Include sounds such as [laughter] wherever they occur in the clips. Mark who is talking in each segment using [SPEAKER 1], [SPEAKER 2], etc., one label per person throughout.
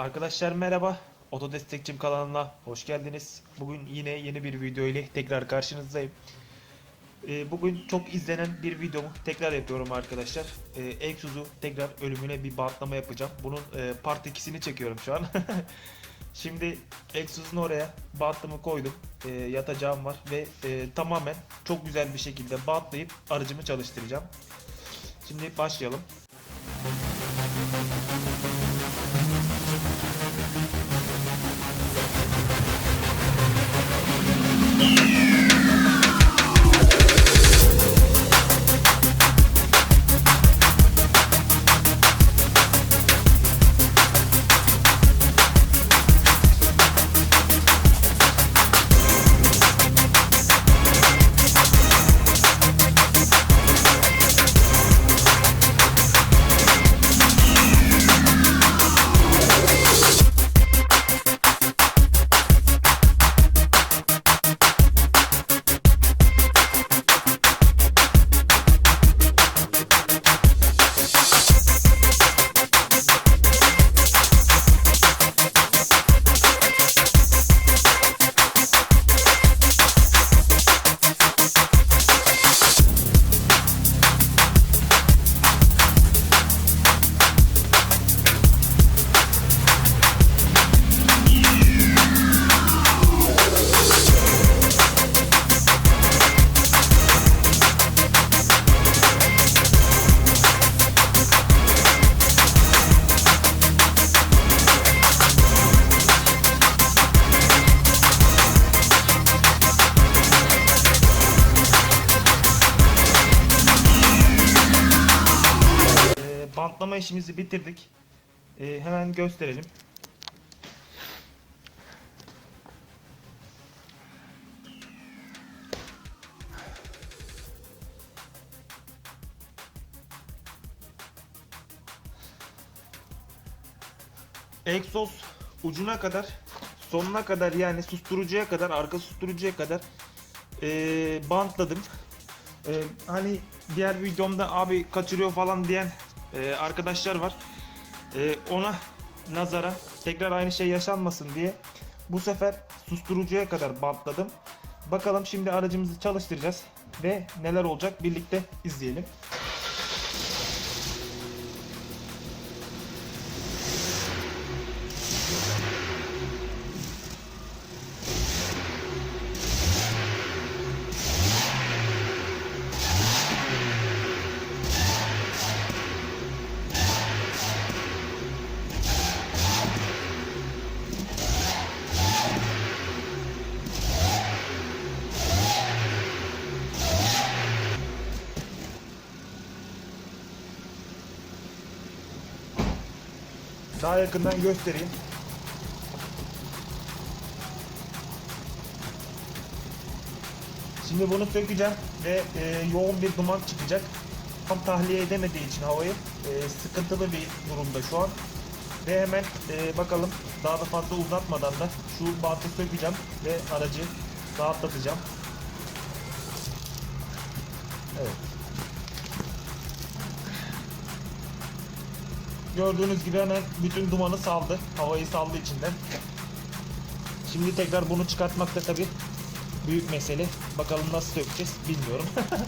[SPEAKER 1] Arkadaşlar merhaba. Oto Destekçim kanalına hoş geldiniz. Bugün yine yeni bir video ile tekrar karşınızdayım. Ee, bugün çok izlenen bir videomu tekrar yapıyorum arkadaşlar. Ee, Exodus'u tekrar ölümüne bir bantlama yapacağım. Bunun e, part 2'sini çekiyorum şu an. [laughs] Şimdi Exodus'un oraya bantlımı koydum. Ee, yatacağım var ve e, tamamen çok güzel bir şekilde bantlayıp aracımı çalıştıracağım. Şimdi başlayalım. Bantlama işimizi bitirdik. Ee, hemen gösterelim. Egzoz ucuna kadar sonuna kadar yani susturucuya kadar arka susturucuya kadar ee, bantladım. Ee, hani diğer videomda abi kaçırıyor falan diyen e, arkadaşlar var. E, ona nazara tekrar aynı şey yaşanmasın diye bu sefer susturucuya kadar bantladım. Bakalım şimdi aracımızı çalıştıracağız ve neler olacak birlikte izleyelim. Daha yakından göstereyim. Şimdi bunu sökeceğim ve e, yoğun bir duman çıkacak. Tam tahliye edemediği için havayı e, sıkıntılı bir durumda şu an. Ve hemen e, bakalım daha da fazla uzatmadan da şu bantı sökeceğim ve aracı rahatlatacağım. Evet. Gördüğünüz gibi hemen bütün dumanı saldı. Havayı saldı içinden. Şimdi tekrar bunu çıkartmak da tabi büyük mesele. Bakalım nasıl sökeceğiz bilmiyorum. [laughs]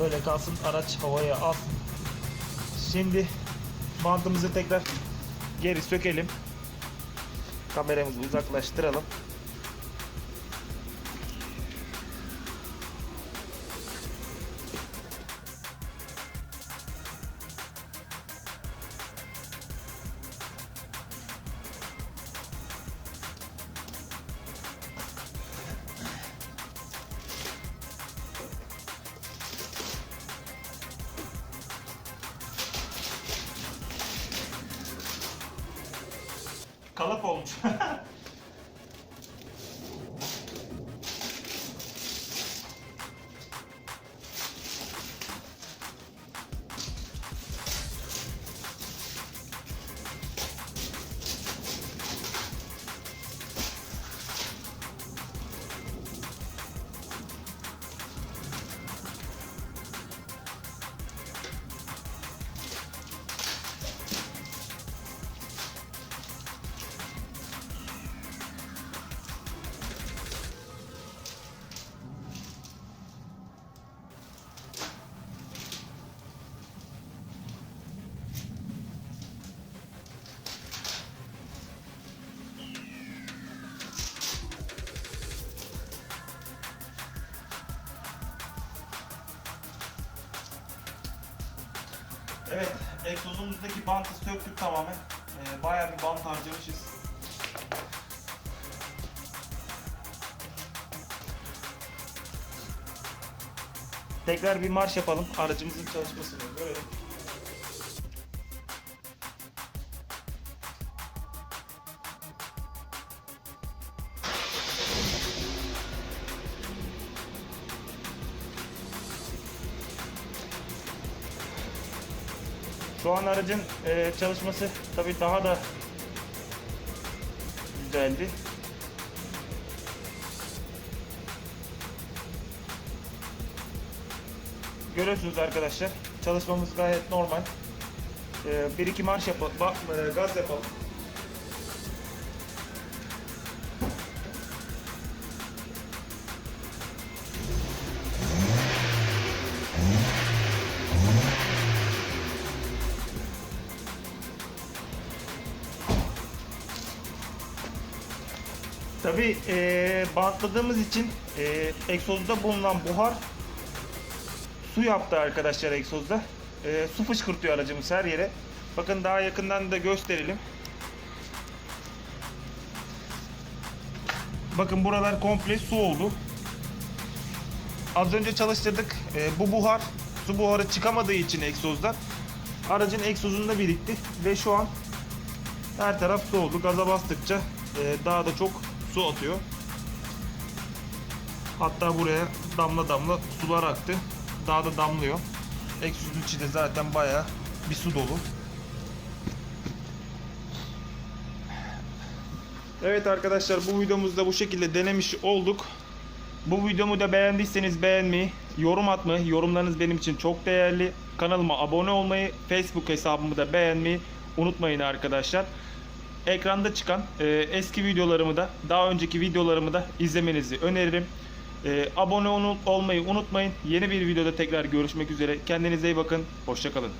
[SPEAKER 1] Böyle kalsın araç havaya alsın. Şimdi bantımızı tekrar geri sökelim. Kameramızı uzaklaştıralım. Kalıp olmuş. [laughs] Evet, egzozumuzdaki bantı söktük tamamen. Ee, bayağı bir bant harcamışız. Tekrar bir marş yapalım. Aracımızın çalışmasını görelim. Şu aracın e, çalışması tabii daha da güzeldi. Görüyorsunuz arkadaşlar. Çalışmamız gayet normal. E, bir iki marş yapalım. E, gaz yapalım. Tabii e, bantladığımız için e, egzozda bulunan buhar su yaptı arkadaşlar egzozda. E, su fışkırtıyor aracımız her yere. Bakın daha yakından da gösterelim. Bakın buralar komple su oldu. Az önce çalıştırdık. E, bu buhar su buharı çıkamadığı için egzozdan aracın egzozunda birikti ve şu an her taraf su oldu. Gaza bastıkça e, daha da çok su atıyor. Hatta buraya damla damla sular aktı. Daha da damlıyor. Egzozun içi de zaten bayağı bir su dolu. Evet arkadaşlar bu videomuzda bu şekilde denemiş olduk. Bu videomu da beğendiyseniz beğenmeyi, yorum atmayı, yorumlarınız benim için çok değerli. Kanalıma abone olmayı, Facebook hesabımı da beğenmeyi unutmayın arkadaşlar. Ekranda çıkan e, eski videolarımı da, daha önceki videolarımı da izlemenizi öneririm. E, abone ol- olmayı unutmayın. Yeni bir videoda tekrar görüşmek üzere. Kendinize iyi bakın. Hoşçakalın.